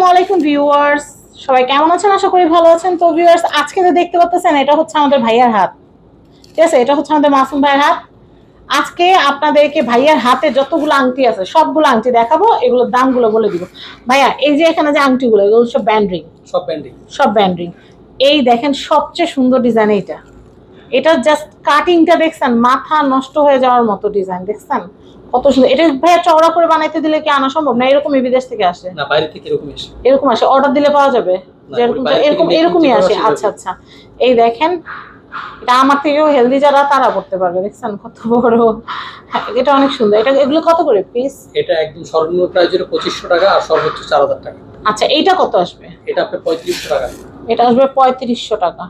আসসালামু আলাইকুম ভিউয়ার্স সবাই কেমন আছেন? আশা করি ভালো আছেন। তো ভিউয়ার্স আজকে যে দেখতে এটা হচ্ছে আমাদের ভাইয়ার হাত। ঠিক আছে? এটা হচ্ছে আমাদের মাসুম ভাইয়ের হাত। আজকে আপনাদেরকে ভাইয়ার হাতে যতগুলো আংটি আছে সবগুলো আংটি দেখাবো এগুলোর দামগুলো বলে দিব। ভাইয়া এই যে এখানে যে আংটিগুলো এগুলো সব ব্যান্ড রিং সব ব্যান্ডিং সব ব্যান্ড রিং এই দেখেন সবচেয়ে সুন্দর ডিজাইন এইটা। এটা জাস্ট কাটিংটা দেখছেন মাথা নষ্ট হয়ে যাওয়ার মতো ডিজাইন দেখছেন? কত সুন্দর। এটা ভাইয়া চওড়া করে বানাইতে দিলে কি আনা সম্ভব? না এরকমই বিদেশ থেকে আসে? না বাইরে থেকে এরকম এসে এরকম আসে? অর্ডার দিলে পাওয়া যাবে? যেরকম এরকম এরকমই আসে। আসে আচ্ছা আচ্ছা। এই দেখেন এটা আমার থেকেও হেলদি যারা তারা করতে পারবে। দেখছেন কত বড়? এটা অনেক সুন্দর। এটা এগুলো কত করে পিস এটা একদম সর্বনিম্ন প্রাইস হলো পঁচিশশো টাকা আর সর্বোচ্চ চার হাজার টাকা। আচ্ছা এইটা কত আসবে? এটা আপনার পঁয়ত্রিশশো টাকা। এটা আসবে পঁয়ত্রিশশো টাকা।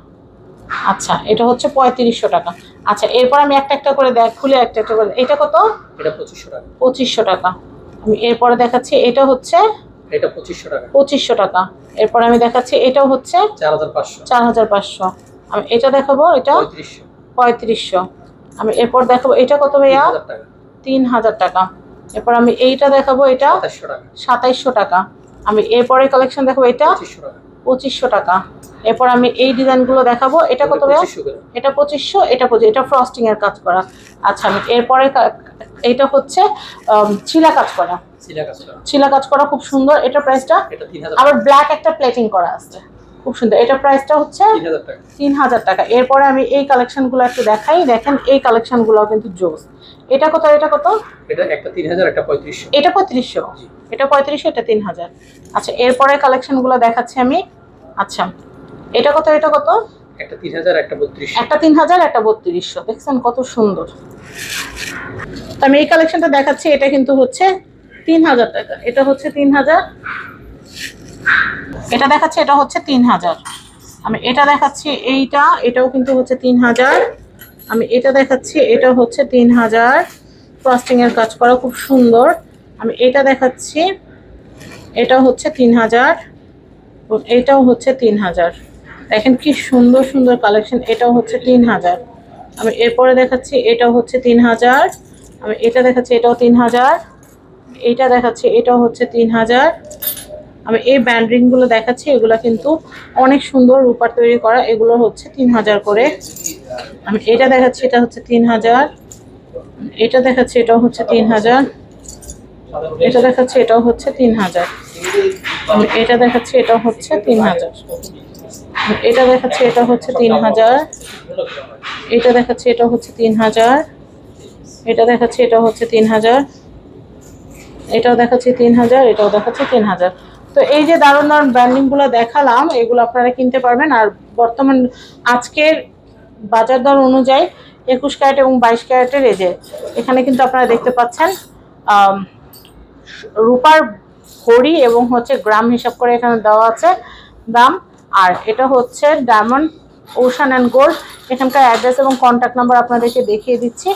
আচ্ছা এটা হচ্ছে পঁয়ত্রিশশো টাকা। আচ্ছা এরপর আমি একটা একটা করে দেখ খুলে একটা একটা করে এটা কত? এটা পঁচিশশো টাকা। পঁচিশশো টাকা। আমি এরপরে দেখাচ্ছি এটা হচ্ছে এটা পঁচিশশো টাকা। পঁচিশশো টাকা। এরপর আমি দেখাচ্ছি এটাও হচ্ছে চার হাজার পাঁচশো। চার হাজার পাঁচশো। আমি এটা দেখাবো এটা পঁয়ত্রিশশো। আমি এরপর দেখাবো এটা কত ভাইয়া? তিন হাজার টাকা। এরপর আমি এইটা দেখাবো এটা সাতাইশশো টাকা। আমি এরপরে কালেকশন দেখাবো এটা পঁচিশশো টাকা। এরপর আমি এই ডিজাইনগুলো দেখাবো। এটা কত এটা পঁচিশশো এটা পঁচিশ এটা ফ্রস্টিং এর কাজ করা। আচ্ছা আমি এরপরে এটা হচ্ছে চিলা ছিলা কাজ করা। চিলা কাজ করা। ছিলা কাজ করা খুব সুন্দর। এটা প্রাইসটা এটা আবার ব্ল্যাক একটা প্লেটিং করা আছে। খুব সুন্দর। এটা প্রাইসটা হচ্ছে তিন হাজার টাকা। এরপরে আমি এই কালেকশনগুলো একটু দেখাই। দেখেন এই কালেকশনগুলো কিন্তু জোস এটা কত? এটা কত? এটা একটা তিন হাজার একটা পঁয়ত্রিশশো। এটা পঁয়ত্রিশশো। এটা পঁয়ত্রিশশো এটা তিন হাজার। আচ্ছা এরপরে কালেকশনগুলো দেখাচ্ছি আমি। আচ্ছা এটা কত? এটা কত? একটা তিন হাজার একটা বত্রিশশো। একটা তিন হাজার একটা বত্রিশশো। দেখছেন কত সুন্দর। আমি এই কালেকশনটা দেখাচ্ছি। এটা কিন্তু হচ্ছে তিন হাজার টাকা। এটা হচ্ছে তিন হাজার এটা দেখাচ্ছি, এটা হচ্ছে তিন হাজার। আমি এটা দেখাচ্ছি এইটা, এটাও কিন্তু হচ্ছে তিন হাজার। আমি এটা দেখাচ্ছি, এটা হচ্ছে তিন হাজার। ফ্রস্টিং এর কাজ করা খুব সুন্দর। আমি এটা দেখাচ্ছি, এটা হচ্ছে তিন হাজার। এটাও হচ্ছে তিন হাজার। দেখেন কি সুন্দর সুন্দর কালেকশন এটাও হচ্ছে তিন হাজার। আমি এরপরে দেখাচ্ছি, এটাও হচ্ছে তিন হাজার। আমি এটা দেখাচ্ছি, এটাও তিন হাজার। এইটা দেখাচ্ছি, এটাও হচ্ছে তিন হাজার। আমি এই ব্যান্ডরিংগুলো দেখাচ্ছি, এগুলো কিন্তু অনেক সুন্দর রূপার তৈরি করা, এগুলো হচ্ছে তিন হাজার করে। আমি এটা দেখাচ্ছি, এটা হচ্ছে তিন হাজার। এটা দেখাচ্ছি, এটাও হচ্ছে তিন হাজার। এটা দেখাচ্ছি, এটাও হচ্ছে তিন হাজার। এটা দেখাচ্ছি এটা হচ্ছে তিন হাজার। এটা দেখাচ্ছি এটা হচ্ছে তিন হাজার। এটা দেখাচ্ছি এটা হচ্ছে তিন হাজার। এটা দেখাচ্ছি এটা হচ্ছে তিন হাজার। এটাও দেখাচ্ছি তিন হাজার, এটাও দেখাচ্ছি তিন হাজার। তো এই যে দারুণ দারুণ ব্র্যান্ডিংগুলো দেখালাম, এগুলো আপনারা কিনতে পারবেন। আর বর্তমান আজকের বাজার দর অনুযায়ী একুশ ক্যারেট এবং বাইশ ক্যারেটের এই যে, এখানে কিন্তু আপনারা দেখতে পাচ্ছেন রূপার ভরি এবং হচ্ছে গ্রাম হিসাব করে এখানে দেওয়া আছে দাম। আর এটা হচ্ছে ডায়মন্ড ওশান অ্যান্ড গোল্ড এখানকার অ্যাড্রেস এবং কন্ট্যাক্ট নাম্বার আপনাদেরকে দেখিয়ে দিচ্ছি।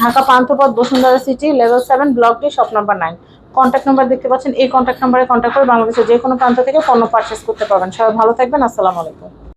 Dhaka Panthapath Bashundhara city level seven block D shop number nine contact number দেখতে পাচ্ছেন, এই কন্ট্যাক্ট নাম্বারে কন্ট্যাক্ট করে বাংলাদেশের যে কোনো প্রান্ত থেকে পণ্য পারচেস করতে পারবেন। সবাই ভালো থাকবেন, আসসালামু আলাইকুম।